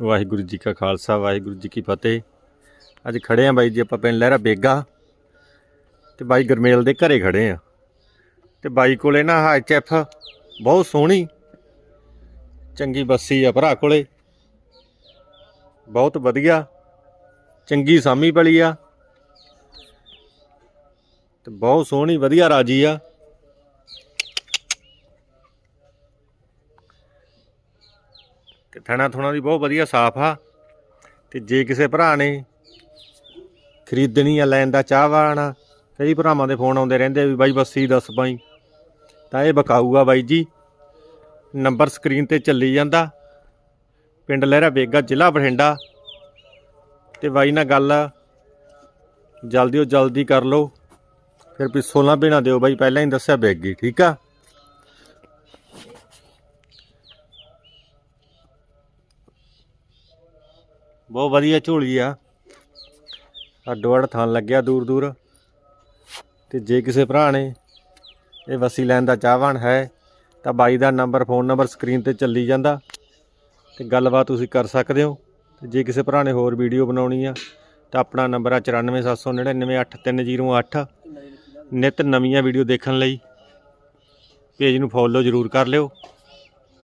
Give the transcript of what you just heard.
ਵਾਹਿਗੁਰੂ ਜੀ ਕਾ ਖਾਲਸਾ, ਵਾਹਿਗੁਰੂ ਜੀ ਕੀ ਫਤਿਹ। ਅੱਜ ਖੜੇ ਆ ਬਾਈ ਜੀ ਆਪਾਂ ਪਿੰਡ ਲਹਿਰਾ ਬੇਗਾ। ਤੇ ਬਾਈ ਗਰਮੇਲ ਦੇ ਘਰੇ ਖੜੇ ਆ। ਤੇ ਬਾਈ ਕੋਲੇ ਨਾ ਐਚਐਫ ਬਹੁਤ ਸੋਹਣੀ, ਚੰਗੀ ਬੱਸੀ ਆ ਭਰਾ ਕੋਲੇ। ਬਹੁਤ ਵਧੀਆ, ਚੰਗੀ ਸਾਮੀ ਪਲੀ ਆ। ਤੇ ਬਹੁਤ ਸੋਹਣੀ, ਵਧੀਆ ਰਾਜੀ ਆ। ਤੇ ਥਣਾ ਥੁਣਾ ਦੀ ਬਹੁਤ ਵਧੀਆ ਸਾਫ਼ ਆ। ਤੇ ਜੇ ਕਿਸੇ ਭਰਾ ਨੇ ਖਰੀਦਣੀ ਆ, ਲੈਣ ਦਾ ਚਾਹਵਾਨ ਕਈ ਭਰਾਵਾਂ ਦੇ ਫੋਨ ਆਉਂਦੇ ਰਹਿੰਦੇ ਵੀ ਬਾਈ ਬੱਸੀ ਦੱਸ ਬਾਈ। ਤਾਂ ਇਹ ਬਕਾਊ ਆ ਬਾਈ ਜੀ। ਨੰਬਰ ਸਕਰੀਨ ਤੇ ਚੱਲੀ ਜਾਂਦਾ। ਪਿੰਡ ਲਹਿਰਾ ਬੇਗਾ, ਜ਼ਿਲ੍ਹਾ ਬਠਿੰਡਾ। ਤੇ ਬਾਈ ਨਾਲ ਗੱਲ ਜਲਦੀ ਉਹ ਜਲਦੀ ਕਰ ਲਓ। ਫਿਰ ਪਿੱਛੋਂ ਨਾ ਬਿਨਾ ਦਿਓ ਬਾਈ, ਪਹਿਲਾਂ ਹੀ ਦੱਸਿਆ ਬੇਗੀ, ਠੀਕ ਆ? ਬਹੁਤ ਵਧੀਆ ਝੋਲੀ ਆ। ਅੱਡੋ ਅੱਡ ਥਾਂ ਲੱਗਿਆ ਦੂਰ ਦੂਰ। ਤੇ ਜੇ ਕਿਸੇ ਭਰਾ ਨੇ ਇਹ ਵਸੀ ਲੈਣ ਦਾ ਚਾਹਵਾਨ ਹੈ, ਤਾਂ ਬਾਈ ਦਾ ਨੰਬਰ, ਫੋਨ ਨੰਬਰ ਸਕਰੀਨ ਤੇ ਚੱਲੀ ਜਾਂਦਾ। ਤੇ ਗੱਲਬਾਤ ਤੁਸੀਂ ਕਰ ਸਕਦੇ ਹੋ। ਤੇ ਜੇ ਕਿਸੇ ਭਰਾ ਨੇ ਹੋਰ ਵੀਡੀਓ ਬਣਾਉਣੀ ਆ, ਤਾਂ ਆਪਣਾ ਨੰਬਰ ਆ 9479983008 ਨਿਤ ਨਵੀਆਂ ਵੀਡੀਓ ਦੇਖਣ ਲਈ ਪੇਜ ਨੂੰ ਫੋਲੋ ਜ਼ਰੂਰ ਕਰ ਲਿਓ।